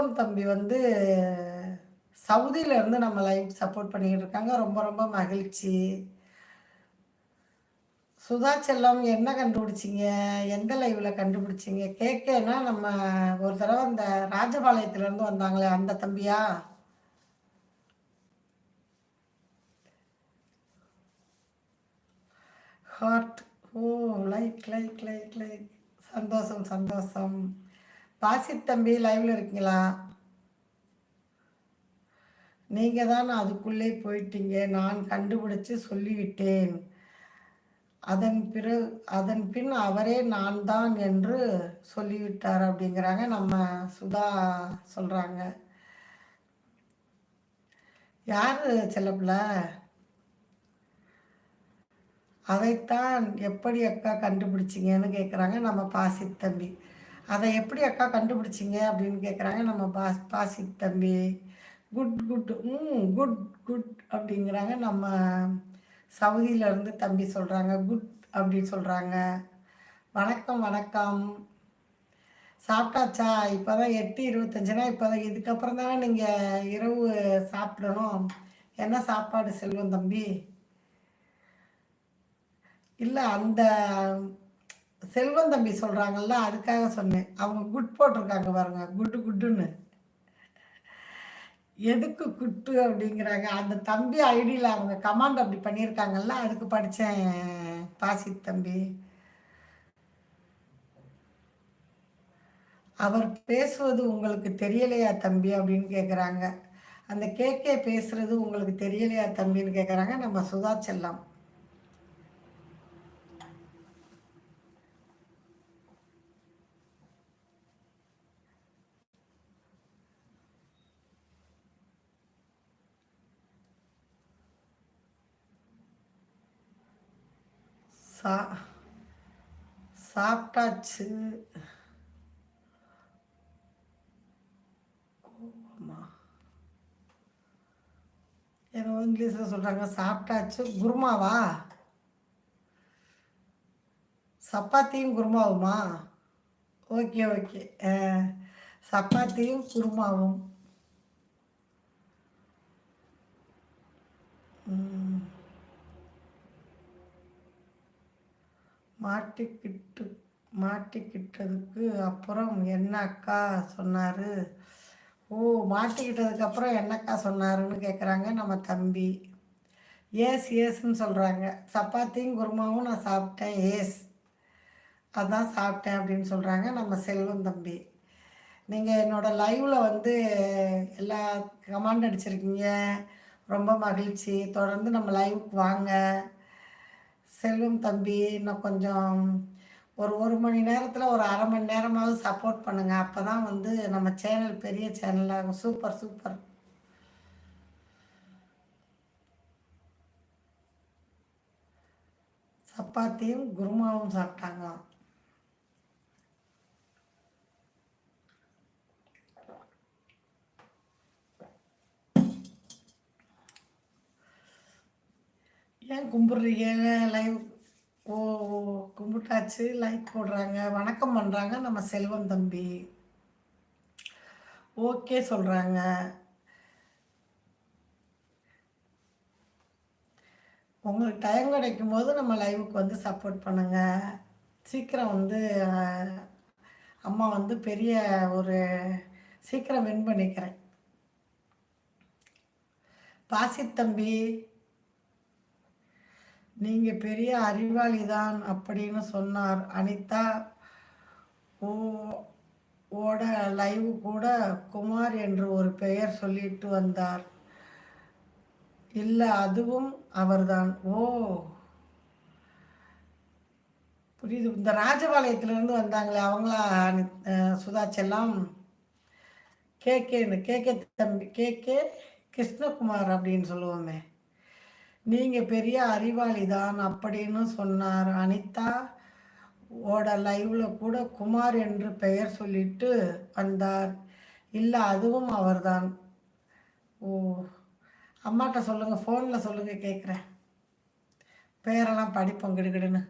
செல்வம் தம்பி வந்து சவுதியில இருந்து நம்ம லைவ் சப்போர்ட் பண்ணிக்கிட்டு இருக்காங்க. ரொம்ப ரொம்ப மகிழ்ச்சி. சுதா செல்லம் என்ன கண்டுபிடிச்சிங்க? எந்த லைவில் கண்டுபிடிச்சிங்க? கேட்கனா நம்ம ஒரு தடவை அந்த ராஜபாளையத்துலேருந்து வந்தாங்களே அந்த தம்பியா? ஹார்ட் ஓ லைக் லைக் லைக் லைக் சந்தோஷம் சந்தோஷம். பாசித் தம்பி லைவ்ல இருக்கீங்களா? நீங்க தான் அதுக்குள்ளே போயிட்டீங்க. நான் கண்டுபிடிச்சு சொல்லிவிட்டேன். அதன் பிறகு அதன் பின் அவரே நான் தான் என்று சொல்லிவிட்டார் அப்படிங்கிறாங்க. நம்ம சுதா சொல்றாங்க. யாரு செல்லப்பிள்ள? அதைத்தான் எப்படி அக்கா கண்டுபிடிச்சிங்கன்னு கேட்குறாங்க நம்ம பாசி தம்பி. அதை எப்படி அக்கா கண்டுபிடிச்சிங்க அப்படின்னு கேட்குறாங்க நம்ம பாஸ் பாசி தம்பி. குட் குட் ம் குட் குட் அப்படிங்கிறாங்க. நம்ம சவுதியிலேருந்து தம்பி சொல்கிறாங்க குட் அப்படின்னு சொல்கிறாங்க வணக்கம் வணக்கம். சாப்பிட்டாச்சா? இப்போ தான் எட்டு இருபத்தஞ்சுனா இப்போ தான் இதுக்கப்புறம் தானே நீங்கள் இரவு சாப்பிடணும். என்ன சாப்பாடு செல்வம் தம்பி? இல்லை அந்த செல்வம் தம்பி சொல்கிறாங்கல்ல அதுக்காக சொன்னேன். அவங்க குட் போட்டிருக்காங்க பாருங்க குட்டு குட்டுன்னு. எதுக்கு குட்டு அப்படிங்கிறாங்க. அந்த தம்பி ஐடியில் அவங்க கமாண்ட் அப்படி பண்ணியிருக்காங்கல்ல அதுக்கு படித்தேன் பாசித் தம்பி. அவர் பேசுவது உங்களுக்கு தெரியலையா தம்பி அப்படின்னு கேட்குறாங்க அந்த கேக்கே பேசுறது உங்களுக்கு தெரியலையா தம்பின்னு கேட்குறாங்க நம்ம சுதா செல்லம். சா சாப்பிட்டாச்சு. கோவமா? ஏன்னா இங்கிலீஷில் சொல்கிறாங்க சாப்பிட்டாச்சு. குருமாவா? சப்பாத்தியும் குருமாவுமா? Okay okay. சப்பாத்தியும் குருமாவும். மாட்டிக்கிட்டு மாட்டிக்கிட்டதுக்கு அப்புறம் என்ன அக்கா சொன்னார்? ஓ மாட்டிக்கிட்டதுக்கு அப்புறம் என்னக்கா சொன்னாருன்னு கேட்குறாங்க நம்ம தம்பி. ஏஸ் ஏஸ்ன்னு சொல்கிறாங்க சப்பாத்தியும் குருமாவும் நான் சாப்பிட்டேன் ஏஸ். அதான் சாப்பிட்டேன் அப்படின்னு சொல்கிறாங்க நம்ம செல்வம் தம்பி. நீங்கள் என்னோடய லைவில் வந்து எல்லா கமாண்ட் அடிச்சிருக்கீங்க. ரொம்ப மகிழ்ச்சி. தொடர்ந்து நம்ம லைவுக்கு வாங்க. செல்வம் தம்பி இன்னும் கொஞ்சம் ஒரு ஒரு மணி நேரத்தில் ஒரு அரை மணி நேரமாவது சப்போர்ட் பண்ணுங்கள் அப்போ தான் வந்து நம்ம சேனல் பெரிய சேனலாகும் சூப்பர் சூப்பர் சப்பாத்தியும் குருமாவும் சாப்பிட்டாங்களாம். ஏன் கும்பிட்றீங்க? லைவ் ஓ கும்பிட்டாச்சு லைக் போடுறாங்க வணக்கம் பண்ணுறாங்க நம்ம செல்வம் தம்பி. ஓகே சொல்கிறாங்க உங்களுக்கு டைம் கிடைக்கும் போது நம்ம லைவுக்கு வந்து சப்போர்ட் பண்ணுங்கள் சீக்கிரம் வந்து அம்மா வந்து பெரிய ஒரு சீக்கிரம் வின் பண்ணிக்கிறேன். பாசித்தம்பி நீங்கள் பெரிய அறிவாளி தான் அப்படின்னு சொன்னார். அனிதா ஓ ஓட லைவ் கூட குமார் என்று ஒரு பெயர் சொல்லிட்டு வந்தார். இல்லை அதுவும் அவர்தான். ஓ. புரியுது. இந்த ராஜபாளையத்திலேருந்து வந்தாங்களே அவங்களா சுதா செல்லம்? கேகேன்னு கேகே தம்பி கேகே கிருஷ்ணகுமார் அப்படின்னு சொல்லுவோமே. நீங்கள் பெரிய அறிவாளி தான் அப்படின்னு சொன்னார். அனிதா ஓட லைவ்ல கூட குமார் என்று பெயர் சொல்லிட்டு வந்தார். இல்லை அதுவும் அவர்தான். ஓ அம்மாட்ட சொல்லுங்கள் ஃபோனில் சொல்லுங்கள் கேட்குறேன் பேரெல்லாம் படிப்போம் கிடுகிடுன்னு.